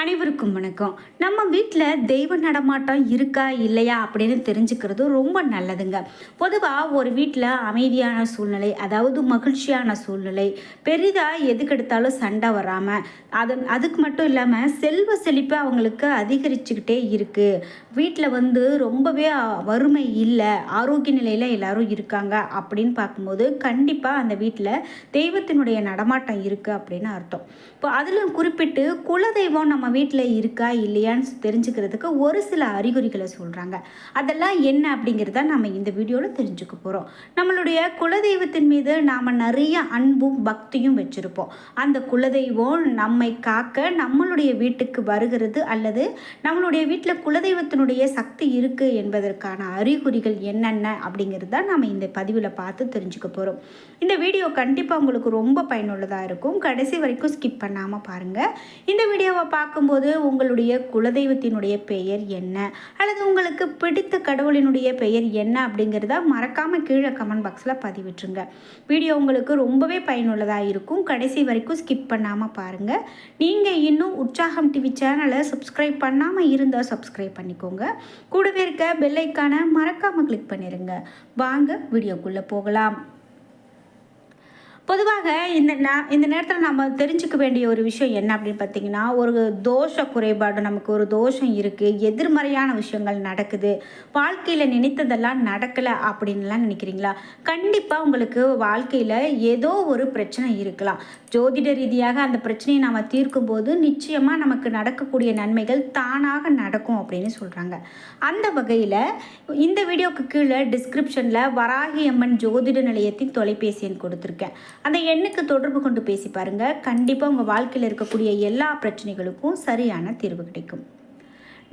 அனைவருக்கும் வணக்கம். நம்ம வீட்டில் தெய்வ நடமாட்டம் இருக்கா இல்லையா அப்படின்னு தெரிஞ்சுக்கிறது ரொம்ப நல்லதுங்க. பொதுவாக ஒரு வீட்டில் அமைதியான சூழ்நிலை அதாவது மகிழ்ச்சியான சூழ்நிலை பெரிதாக எதுக்கெடுத்தாலும் சண்டை வராமல் அது அதுக்கு மட்டும் இல்லாமல் செல்வ செழிப்பு அவங்களுக்கு அதிகரிச்சுக்கிட்டே இருக்குது வீட்டில் வந்து ரொம்பவே வறுமை இல்லை ஆரோக்கிய நிலையில் எல்லாரும் இருக்காங்க அப்படின்னு பார்க்கும்போது கண்டிப்பாக அந்த வீட்டில் தெய்வத்தினுடைய நடமாட்டம் இருக்குது அப்படின்னு அர்த்தம். இப்போ அதில் குறிப்பிட்டு குலதெய்வம் நம்ம வீட்டில் இருக்கா இல்லையான்னு தெரிஞ்சுக்கிறதுக்கு ஒரு சில அறிகுறிகளை சொல்கிறாங்க அதெல்லாம் என்ன அப்படிங்கிறத நம்ம இந்த வீடியோவில் தெரிஞ்சுக்க போகிறோம் நம்மளுடைய குலதெய்வத்தின் மீது நாம் நிறைய அன்பும் பக்தியும் வச்சுருப்போம். அந்த குலதெய்வம் நம்மை காக்க நம்மளுடைய வீட்டுக்கு வருகிறது அல்லது நம்மளுடைய வீட்டில் குலதெய்வத்தினுடைய சக்தி இருக்குது என்பதற்கான அறிகுறிகள் என்னென்ன அப்படிங்கிறது தான் நம்ம இந்த பதிவில் பார்த்து தெரிஞ்சுக்க போகிறோம் இந்த வீடியோ கண்டிப்பாக உங்களுக்கு ரொம்ப பயனுள்ளதாக இருக்கும். கடைசி வரைக்கும் ஸ்கிப் பண்ணாமல் பாருங்கள் இந்த வீடியோவை பார்க்க பார்க்கும்போது உங்களுடைய குலதெய்வத்தினுடைய பெயர் என்ன? அல்லது உங்களுக்கு பிடித்த கடவுளினுடைய பெயர் என்ன அப்படிங்கிறத மறக்காமல் கீழே கமெண்ட் பாக்ஸில் பதிவிட்டுருங்க. வீடியோ உங்களுக்கு ரொம்பவே பயனுள்ளதாக இருக்கும். கடைசி வரைக்கும் ஸ்கிப் பண்ணாமல் பாருங்கள் நீங்கள் இன்னும் உற்சாகம் டிவி சேனலை சப்ஸ்கிரைப் பண்ணாமல் இருந்தால் சப்ஸ்கிரைப் பண்ணிக்கோங்க. கூடவே இருக்க பெல்லைக்கான மறக்காமல் கிளிக் பண்ணிடுங்க வாங்க வீடியோக்குள்ளே போகலாம். பொதுவாக இந்த ந இந்த நேரத்தில் நம்ம தெரிஞ்சுக்க வேண்டிய ஒரு விஷயம் என்ன அப்படின்னு பார்த்தீங்கன்னா ஒரு தோஷ குறைபாடு நமக்கு ஒரு தோஷம் இருக்குது எதிர்மறையான விஷயங்கள் நடக்குது வாழ்க்கையில் நினைத்ததெல்லாம் நடக்கலை அப்படின்லாம் நினைக்கிறீங்களா? கண்டிப்பாக உங்களுக்கு வாழ்க்கையில் ஏதோ ஒரு பிரச்சனை இருக்கலாம். ஜோதிட ரீதியாக அந்த பிரச்சனையை நம்ம தீர்க்கும் போது நிச்சயமாக நமக்கு நடக்கக்கூடிய நன்மைகள் தானாக நடக்கும் அப்படின்னு சொல்கிறாங்க அந்த வகையில் இந்த வீடியோக்கு கீழே டிஸ்கிரிப்ஷனில் வராகி அம்மன் ஜோதிட நிலையத்தின் தொலைபேசி எண் கொடுத்துருக்கேன். அந்த எண்ணுக்கு தொடர்பு கொண்டு பேசி பாருங்கள் கண்டிப்பாக உங்கள் வாழ்க்கையில் இருக்கக்கூடிய எல்லா பிரச்சனைகளுக்கும் சரியான தீர்வு கிடைக்கும்.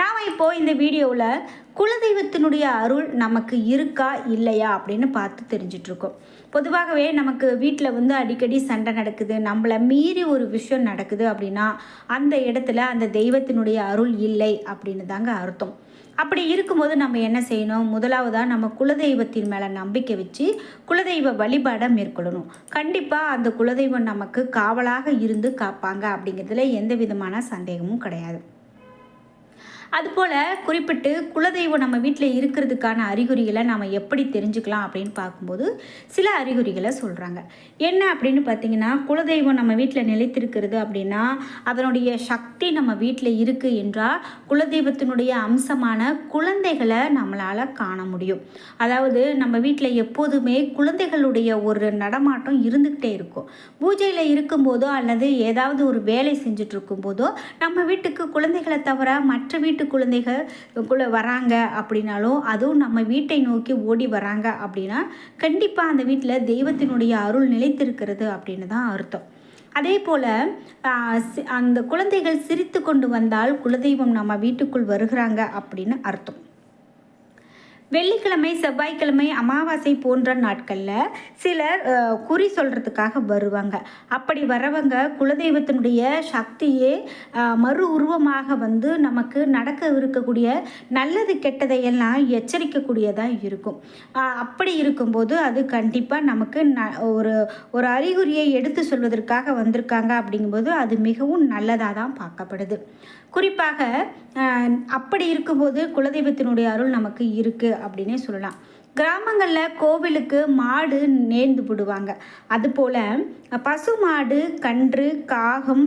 நாம் இப்போது இந்த வீடியோவில் குலதெய்வத்தினுடைய அருள் நமக்கு இருக்கா இல்லையா அப்படின்னு பார்த்து தெரிஞ்சிட்ருக்கோம். பொதுவாகவே நமக்கு வீட்டில் வந்து அடிக்கடி சண்டை நடக்குது. நம்மளை மீறி ஒரு விஷயம் நடக்குது அப்படின்னா அந்த இடத்துல அந்த தெய்வத்தினுடைய அருள் இல்லை அப்படின்னு தாங்க அர்த்தம். அப்படி இருக்கும்போது நம்ம என்ன செய்யணும்? முதலாவதாக நம்ம குலதெய்வத்தின் மேலே நம்பிக்கை வச்சு குலதெய்வ வழிபாடை மேற்கொள்ளணும். கண்டிப்பாக அந்த குலதெய்வம் நமக்கு காவலாக இருந்து காப்பாங்க அப்படிங்கிறதுல எந்த விதமான சந்தேகமும் கிடையாது. அதுபோல் குறிப்பிட்டு குலதெய்வம் நம்ம வீட்டில் இருக்கிறதுக்கான அறிகுறிகளை நம்ம எப்படி தெரிஞ்சுக்கலாம் அப்படின்னு பார்க்கும்போது சில அறிகுறிகளை சொல்கிறாங்க என்ன அப்படின்னு பார்த்தீங்கன்னா குலதெய்வம் நம்ம வீட்டில் நிலைத்திருக்கிறது அப்படின்னா அதனுடைய சக்தி நம்ம வீட்டில் இருக்குது என்றால் குலதெய்வத்தினுடைய அம்சமான குழந்தைகளை நம்மளால் காண முடியும். அதாவது நம்ம வீட்டில் எப்போதுமே குழந்தைகளுடைய ஒரு நடமாட்டம் இருந்துக்கிட்டே இருக்கும். பூஜையில் இருக்கும்போதோ அல்லது ஏதாவது ஒரு வேலை செஞ்சுட்டு இருக்கும்போதோ நம்ம வீட்டுக்கு குழந்தைகளை தவிர மற்ற வீட்டு குழந்தைகள் குள்ள வராங்க அப்படின்னாலும் அதுவும் நம்ம வீட்டை நோக்கி ஓடி வராங்க அப்படின்னா கண்டிப்பாக அந்த வீட்டில் தெய்வத்தினுடைய அருள் நிலைத்திருக்கிறது அப்படின்னு தான் அர்த்தம். அதே போல் அந்த குழந்தைகள் சிரித்து கொண்டு வந்தால் குலதெய்வம் நம்ம வீட்டுக்குள் வருகிறாங்க அப்படின்னு அர்த்தம். வெள்ளிக்கிழமை செவ்வாய்க்கிழமை அமாவாசை போன்ற நாட்களில் சிலர் குறி சொல்கிறதுக்காக வருவாங்க. அப்படி வரவங்க குலதெய்வத்தினுடைய சக்தியே மறு உருவமாக வந்து நமக்கு நடக்க இருக்கக்கூடிய நல்லது கெட்டதையெல்லாம் எச்சரிக்கக்கூடியதாக இருக்கும். அப்படி இருக்கும்போது அது கண்டிப்பாக நமக்கு ந ஒரு ஒரு அறிகுறியை எடுத்து சொல்வதற்காக வந்திருக்காங்க அப்படிங்கும்போது அது மிகவும் நல்லதாக தான் பார்க்கப்படுது. குறிப்பாக அப்படி இருக்கும்போது குலதெய்வத்தினுடைய அருள் நமக்கு இருக்குது அப்படின்னே சொல்லலாம். கிராமங்களில் கோவிலுக்கு மாடு நேர்ந்து விடுவாங்க அதுபோல் பசு மாடு கன்று காகம்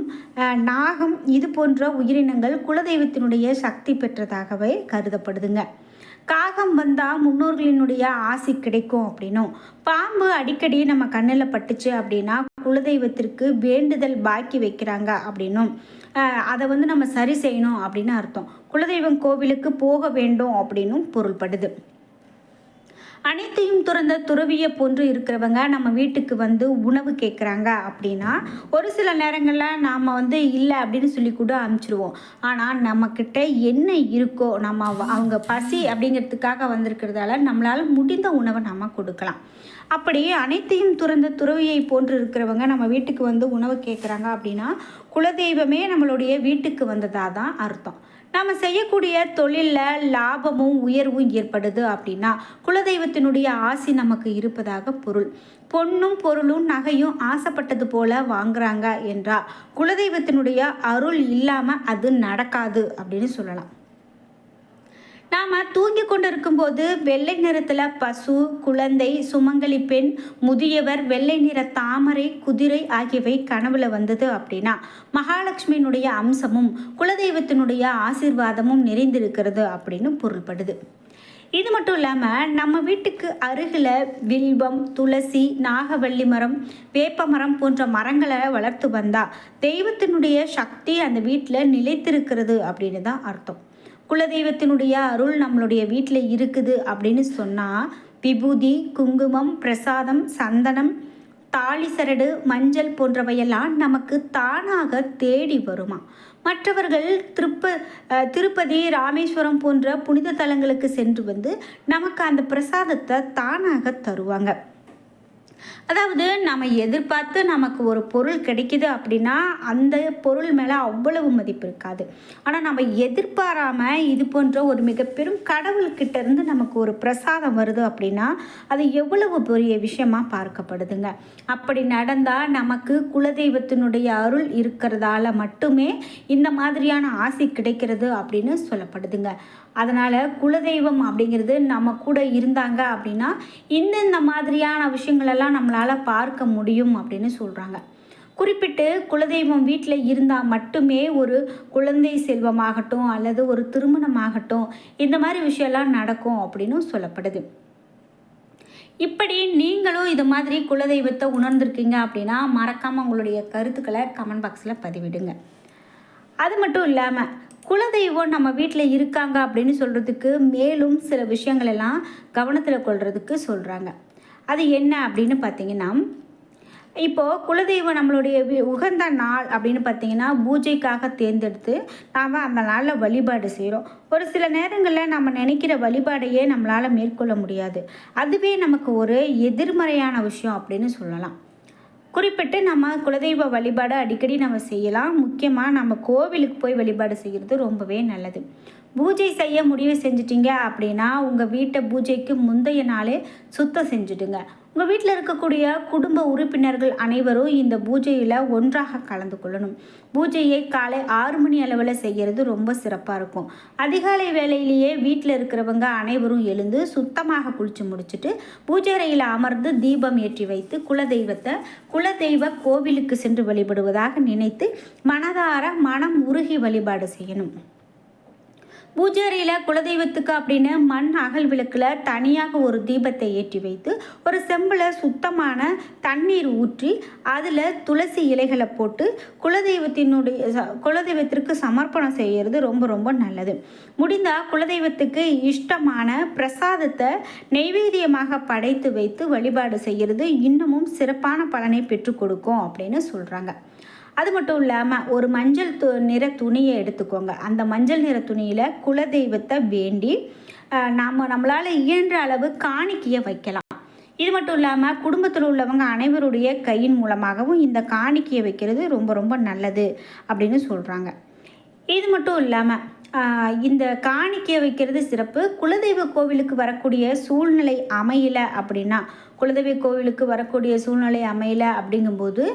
நாகம் இது போன்ற உயிரினங்கள் குலதெய்வத்தினுடைய சக்தி பெற்றதாகவே கருதப்படுதுங்க. காகம் வந்தால் முன்னோர்களினுடைய ஆசி கிடைக்கும் அப்படின்னும். பாம்பு அடிக்கடி நம்ம கண்ணில் பட்டுச்சு அப்படின்னா குலதெய்வத்திற்கு வேண்டுதல் பாக்கி வைக்கிறாங்க அப்படின்னும். அதை வந்து நம்ம சரி செய்யணும் அப்படின்னு அர்த்தம். குலதெய்வம் கோவிலுக்கு போக வேண்டும் அப்படின்னும் பொருள்படுது. அனைத்தையும் துறந்த துறவியை போன்று இருக்கிறவங்க நம்ம வீட்டுக்கு வந்து உணவு கேட்குறாங்க அப்படின்னா ஒரு சில நேரங்களில் நாம் வந்து இல்லை அப்படின்னு சொல்லி கூட அனுப்பிச்சிடுவோம் ஆனால் நம்மக்கிட்ட என்ன இருக்கோ நம்ம அவங்க பசி அப்படிங்கிறதுக்காக வந்திருக்கிறதால நம்மளால் முடிந்த உணவை நம்ம கொடுக்கலாம். அப்படியே அனைத்தையும் துறந்த துறவியை போன்று இருக்கிறவங்க நம்ம வீட்டுக்கு வந்து உணவு கேட்குறாங்க அப்படின்னா குலதெய்வமே நம்மளுடைய வீட்டுக்கு வந்ததாக தான் அர்த்தம். நம்ம செய்யக்கூடிய தொழிலில் லாபமும் உயர்வும் ஏற்படுது அப்படின்னா குலதெய்வத்தினுடைய ஆசி நமக்கு இருப்பதாக பொருள். பொண்ணும் பொருளும் நகையும் ஆசைப்பட்டது போல வாங்குறாங்க என்றால் குலதெய்வத்தினுடைய அருள் இல்லாமல் அது நடக்காது அப்படின்னு சொல்லலாம். நாம் தூங்கி கொண்டு இருக்கும்போது வெள்ளை நிறத்தில் பசு குழந்தை சுமங்கலி பெண் முதியவர் வெள்ளை நிற தாமரை குதிரை ஆகியவை கனவுல வந்தது அப்படின்னா மகாலட்சுமியினுடைய அம்சமும் குலதெய்வத்தினுடைய ஆசீர்வாதமும் நிறைந்திருக்கிறது அப்படின்னு பொருள்படுது. இது மட்டும் இல்லாமல் நம்ம வீட்டுக்கு அருகில் வில்வம் துளசி நாகவள்ளி மரம் வேப்ப மரம் போன்ற மரங்களை வளர்த்து வந்தால் தெய்வத்தினுடைய சக்தி அந்த வீட்டில் நிலைத்திருக்கிறது அப்படின்னு தான் அர்த்தம். குலதெய்வத்தினுடைய அருள் நம்மளுடைய வீட்டில் இருக்குது அப்படின்னு சொன்னால் விபூதி குங்குமம் பிரசாதம் சந்தனம் தாலி சரடு மஞ்சள் போன்றவையெல்லாம் நமக்கு தானாக தேடி வருமா? மற்றவர்கள் திருப்ப திருப்பதி ராமேஸ்வரம் போன்ற புனித தலங்களுக்கு சென்று வந்து நமக்கு அந்த பிரசாதத்தை தானாக தருவாங்க. அதாவது நம்ம எதிர்பார்த்து நமக்கு ஒரு பொருள் கிடைக்குது அப்படின்னா அந்த பொருள் மேலே அவ்வளவு மதிப்பு இருக்காது. ஆனால் நம்ம எதிர்பாராமல் இது போன்ற ஒரு மிக பெரும் கடவுள்கிட்ட இருந்து நமக்கு ஒரு பிரசாதம் வருது அப்படின்னா அது எவ்வளவு பெரிய விஷயமா பார்க்கப்படுதுங்க. அப்படி நடந்தால் நமக்கு குலதெய்வத்தினுடைய அருள் இருக்கிறதால மட்டுமே இந்த மாதிரியான ஆசை கிடைக்கிறது அப்படின்னு சொல்லப்படுதுங்க. அதனால் குலதெய்வம் அப்படிங்கிறது நம்ம கூட இருந்தாங்க அப்படின்னா இந்தந்த மாதிரியான விஷயங்களெல்லாம் நம்மளால் பார்க்க முடியும் அப்படின்னு சொல்கிறாங்க குறிப்பிட்டு குலதெய்வம் வீட்டில் இருந்தால் மட்டுமே ஒரு குழந்தை செல்வமாகட்டும் அல்லது ஒரு திருமணமாகட்டும் இந்த மாதிரி விஷயம்லாம் நடக்கும் அப்படின்னு சொல்லப்படுது. இப்படி நீங்களும் இது மாதிரி குலதெய்வத்தை உணர்ந்திருக்கீங்க அப்படின்னா மறக்காமல் உங்களுடைய கருத்துக்களை கமெண்ட் பாக்ஸில் பதிவிடுங்க. அது மட்டும் இல்லாமல் குலதெய்வம் நம்ம வீட்டில் இருக்காங்க அப்படின்னு சொல்கிறதுக்கு மேலும் சில விஷயங்கள் எல்லாம் கவனத்தில் கொள்கிறதுக்கு சொல்கிறாங்க அது என்ன அப்படின்னு பார்த்தீங்கன்னா இப்போது குலதெய்வம் நம்மளுடைய உகந்த நாள் அப்படின்னு பார்த்தீங்கன்னா பூஜைக்காக தேர்ந்தெடுத்து நாம் அந்த நாளில் வழிபாடு செய்கிறோம் ஒரு சில நேரங்களில் நம்ம நினைக்கிற வழிபாடையே நம்மளால் மேற்கொள்ள முடியாது. அதுவே நமக்கு ஒரு எதிர்மறையான விஷயம் அப்படின்னு சொல்லலாம். குறிப்பிட்டு நம்ம குலதெய்வ வழிபாடு அடிக்கடி நம்ம செய்யலாம். முக்கியமாக நம்ம கோவிலுக்கு போய் வழிபாடு செய்கிறது ரொம்பவே நல்லது. பூஜை செய்ய முடிவு செஞ்சிட்டிங்க அப்படின்னா உங்கள் வீட்டை பூஜைக்கு முந்தைய நாளே சுத்தம் செஞ்சுடுங்க. உங்கள் வீட்டில் இருக்கக்கூடிய குடும்ப உறுப்பினர்கள் அனைவரும் இந்த பூஜையில் ஒன்றாக கலந்து கொள்ளணும். பூஜையை காலை ஆறு மணி அளவில் செய்கிறது ரொம்ப சிறப்பாக இருக்கும். அதிகாலை வேலையிலேயே வீட்டில் இருக்கிறவங்க அனைவரும் எழுந்து சுத்தமாக குளித்து முடிச்சுட்டு பூஜை அறையில் அமர்ந்து தீபம் ஏற்றி வைத்து குலதெய்வத்தை குலதெய்வ கோவிலுக்கு சென்று வழிபடுவதாக நினைத்து மனதார மனம் உருகி வழிபாடு செய்யணும். பூஜாரியில் குலதெய்வத்துக்கு அப்படின்னு மண் அகல் விளக்கில் தனியாக ஒரு தீபத்தை ஏற்றி வைத்து ஒரு செம்பில் சுத்தமான தண்ணீர் ஊற்றி அதில் துளசி இலைகளை போட்டு குலதெய்வத்தினுடைய குலதெய்வத்திற்கு சமர்ப்பணம் செய்கிறது ரொம்ப ரொம்ப நல்லது. முடிந்தால் குலதெய்வத்துக்கு இஷ்டமான பிரசாதத்தை நெய்வேத்தியமாக படைத்து வைத்து வழிபாடு செய்கிறது இன்னமும் சிறப்பான பலனை பெற்றுக் கொடுக்கும் அப்படின்னு சொல்கிறாங்க அது மட்டும் இல்லாமல் ஒரு மஞ்சள் து நிற துணியை எடுத்துக்கோங்க. அந்த மஞ்சள் நிற துணியில் குலதெய்வத்தை வேண்டி நாம் நம்மளால் இயன்ற அளவு காணிக்கையை வைக்கலாம். இது மட்டும் இல்லாமல் குடும்பத்தில் உள்ளவங்க அனைவருடைய கையின் மூலமாகவும் இந்த காணிக்கையை வைக்கிறது ரொம்ப ரொம்ப நல்லது அப்படின்னு சொல்கிறாங்க இது மட்டும் இல்லாமல் இந்த காணிக்கையை வைக்கிறது சிறப்பு. குலதெய்வ கோவிலுக்கு வரக்கூடிய சூழ்நிலை அமையலை அப்படின்னா குலதெய்வ கோவிலுக்கு வரக்கூடிய சூழ்நிலை அமையலை அப்படிங்கும்போது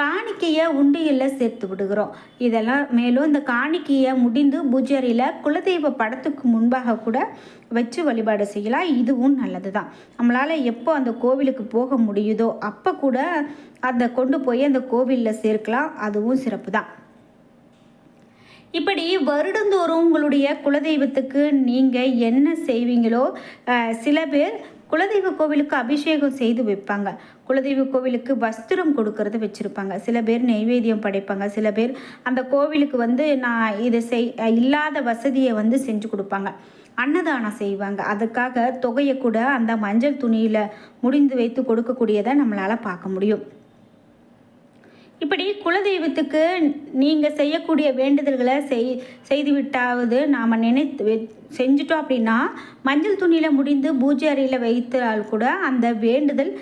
காணிக்கையை உண்டியலில் சேர்த்து விடுகிறோம். இதெல்லாம் மேலும் இந்த காணிக்கையை முடிந்து பூஜாரியில் குலதெய்வ படத்துக்கு முன்பாக கூட வச்சு வழிபாடு செய்யலாம் இதுவும் நல்லது தான் நம்மளால் எப்போ அந்த கோவிலுக்கு போக முடியுதோ அப்போ கூட அதை கொண்டு போய் அந்த கோவிலில் சேர்க்கலாம். அதுவும் சிறப்பு தான் இப்படி வருடந்தோறும் உங்களுடைய குலதெய்வத்துக்கு நீங்கள் என்ன செய்வீங்களோ சில பேர் குலதெய்வ கோவிலுக்கு அபிஷேகம் செய்து வைப்பாங்க. குலதெய்வ கோவிலுக்கு வஸ்திரம் கொடுக்கறது வச்சுருப்பாங்க. சில பேர் நெய்வேத்தியம் படைப்பாங்க. சில பேர் அந்த கோவிலுக்கு வந்து நான் இதை செய் இல்லாத வசதியை வந்து செஞ்சு கொடுப்பாங்க. அன்னதானம் செய்வாங்க. அதுக்காக தொகையை கூட அந்த மஞ்சள் துணியில் முடிந்து வைத்து கொடுக்கக்கூடியதை நம்மளால் பார்க்க முடியும். இப்படி குலதெய்வத்துக்கு நீங்கள் செய்யக்கூடிய வேண்டுதல்களை செய் செய்துவிட்டாவது நாம் நினைத்து செஞ்சிட்டோம் அப்படின்னா மஞ்சள் துணியில் முடிந்து பூஜை அறையில் வைத்தால் கூட அந்த வேண்டுதல்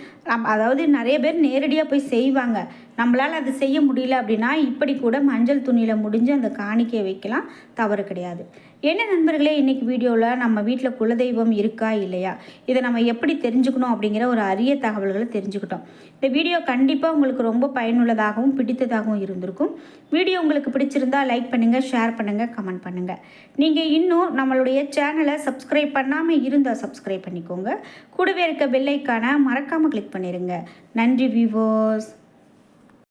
அதாவது நிறைய பேர் நேரடியாக போய் செய்வாங்க. நம்மளால் அது செய்ய முடியல அப்படின்னா இப்படி கூட மஞ்சள் துணியில் முடிஞ்சு அந்த காணிக்கையை வைக்கலாம். தவறு கிடையாது. என்ன நண்பர்களே இன்றைக்கி வீடியோவில் நம்ம வீட்டில் குலதெய்வம் இருக்கா இல்லையா? இதை நம்ம எப்படி தெரிஞ்சுக்கணும் அப்படிங்கிற ஒரு அரிய தகவல்களை தெரிஞ்சுக்கிட்டோம். இந்த வீடியோ கண்டிப்பாக உங்களுக்கு ரொம்ப பயனுள்ளதாகவும் பிடித்ததாகவும் இருந்திருக்கும். வீடியோ உங்களுக்கு பிடிச்சிருந்தா லைக் பண்ணுங்கள் ஷேர் பண்ணுங்கள் கமெண்ட் பண்ணுங்கள் நீங்கள் இன்னும் நம்மளுடைய சேனலை சப்ஸ்கிரைப் பண்ணாமல் இருந்தால் சப்ஸ்கிரைப் பண்ணிக்கோங்க. கூடவே இருக்க பெல்லைக்கான மறக்காமல் கிளிக் பண்ணிடுங்க நன்றி விவோஸ்